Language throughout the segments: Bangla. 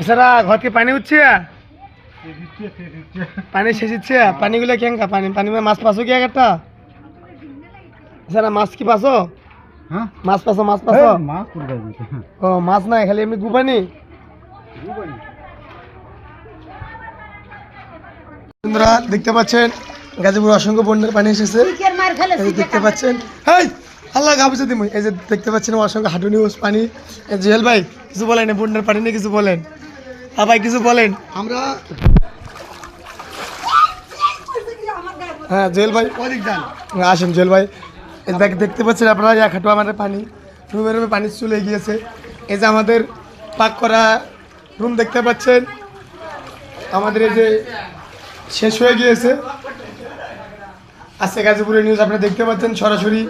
এছাড়া ঘর থেকে পানি উঠছে? পানি শেষ হচ্ছে? পানিগুলো কেঙ্কা পানি পানি মাছ পাসো কি একটা এছাড়া মাছ কি পাসো হ্যাঁ? মাছ পাসো মাছ দিতে ও মাছ নাই খালি এমনি গুপানি বন্ধুরা দেখতে পাচ্ছেন গাজীপুর অসংখ্য বন্যার পানি এসেছে। এই যে দেখতে পাচ্ছেন। হাই আল্লাহ গাবছে দিমু। এই যে দেখতে পাচ্ছেন অসংখ্য হাঁটু নিউজ পানি। এই জুয়েল ভাই কিছু বলেন বন্যার পানি নিয়ে কিছু বলেন। হ্যাঁ ভাই কিছু বলেন। আমরা হ্যাঁ জুয়েল ভাই। হ্যাঁ, আসেন জুয়েল ভাই। এই দেখ দেখতে পাচ্ছেন আপনারা এক হাঁটু আমাদের পানি। রুমে রুমে পানি চলে গিয়েছে। এই যে আমাদের পাক করা রুম দেখতে পাচ্ছেন। আমাদের এই যে শেষ হয়ে গিয়েছে। আজকে গাজীপুরের নিউজ আপনারা দেখতে পাচ্ছেন, সরাসরি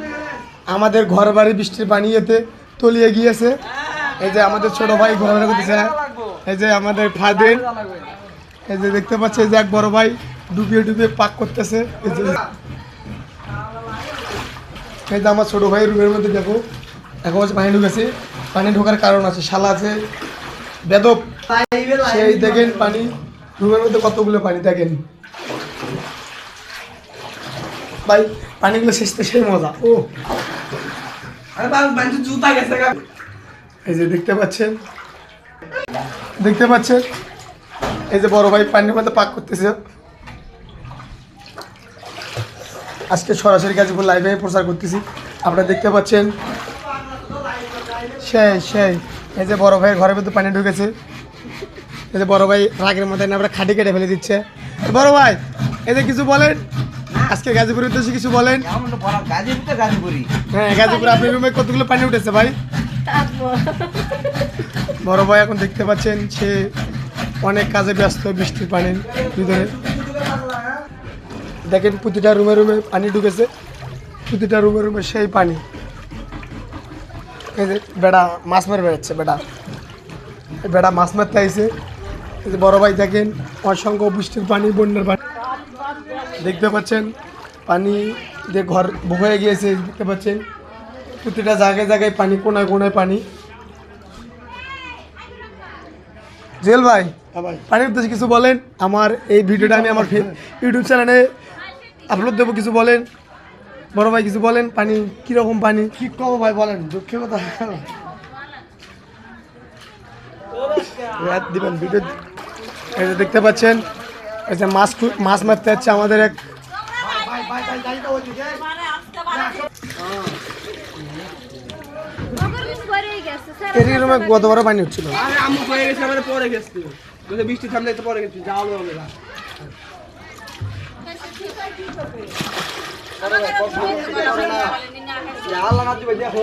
আমাদের ঘর বাড়ি বৃষ্টির পানি এতে তলিয়ে গিয়েছে। এই যে আমাদের ছোট ভাই ঘোরাফেরা করতেছে, এই যে আমাদের ফাদের এই যে দেখতে পাচ্ছে এই যে এক বড় ভাই ডুবিয়ে ডুবিয়ে পাক করতেছে, এই যে এই যে আমার ছোট ভাই রুমের মধ্যে দেখো এখন হচ্ছে পানি ঢুকেছে। পানি ঢোকার কারণ আছে, শালা আছে, বেদব। সেই দেখেন পানি, রুমের মধ্যে কতগুলো পানি দেখেন। ভাই, পানিগুলো শেষ তো, সেই মজা। ও। এই যে দেখতে পাচ্ছেন দেখতে পাচ্ছেন, এই যে বড় ভাই পানির মধ্যে পাক করতেছে। আজকে সরাসরি গাজীপুর লাইভে প্রচার করতেছি। আপনারা দেখতে পাচ্ছেন, সেই সেই, এই যে বড় ভাইয়ের ঘরের মধ্যে পানি ঢুকেছে। এই যে বড় ভাই রাগের মধ্যে না, আমরা খাটি কেটে ফেলে দিচ্ছে। বড় ভাই, এই যে কিছু বলেন। আজকে গাজীপুরের উদ্দেশ্যে কিছু বলেন? হ্যাঁ গাজীপুর আপনার রুমে কতগুলো পানি উঠেছে ভাই? বড় ভাই এখন দেখতে পাচ্ছেন, সে অনেক কাজে ব্যস্ত বৃষ্টির পানির ভিতরে। দেখেন প্রতিটা রুমে রুমে পানি ঢুকেছে, প্রতিটা রুমে রুমে সেই পানি। এই যে বেড়া মাছ মেরে বেড়াচ্ছে, বেড়া। বেড়া মাছ মারতে আইছে। বড় ভাই দেখেন, অসংখ্য বৃষ্টির পানি, বন্যার পানি। দেখতে পাচ্ছেন পানি যে ঘর হয়ে গিয়েছে দেখতে পাচ্ছেন। প্রতিটা জায়গায় জায়গায় পানি কোনায় কোনায় পানি। জেল ভাই পানির উদ্দেশ্যে কিছু বলেন। আমার এই ভিডিওটা আমি আমার ইউটিউব চ্যানেলে আপলোড দেবো কিছু বলেন। বড় ভাই কিছু বলেন পানি কীরকম পানি? কি কব ভাই বলেন দুঃখের কথা। রাত দিবেন ভিডিও দেখতে পাচ্ছেন যে মাছ মাছ মারতে যাচ্ছে আমাদের এক রুমে বড় পানি হচ্ছিল। বৃষ্টি থামলে তো পরে গেছে যাও আল্লাহ দেখো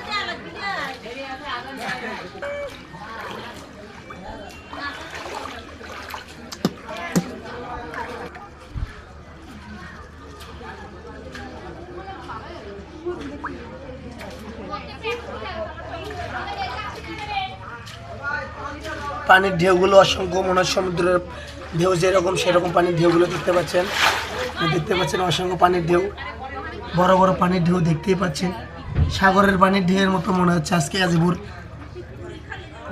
পানির ঢেউগুলো অসংখ্য মনে হয় সমুদ্রের ঢেউ যেরকম সেরকম পানির ঢেউগুলো দেখতে পাচ্ছেন। দেখতে পাচ্ছেন অসংখ্য পানির ঢেউ। বড় বড় পানির ঢেউ দেখতেই পাচ্ছেন। সাগরের পানির ঢেউয়ের মতো মনে হচ্ছে আজকে গাজীপুর।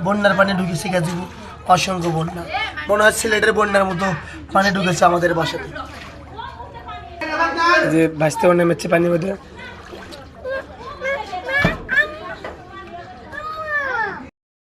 বন্যার পানি ঢুকেছে গাজীপুর। অসংখ্য বন্যা। মনে হয় সিলেটের বন্যার মতো পানি ঢুকেছে আমাদের বাসাতে। যে ভাসতেও নেমেছে পানির মধ্যে।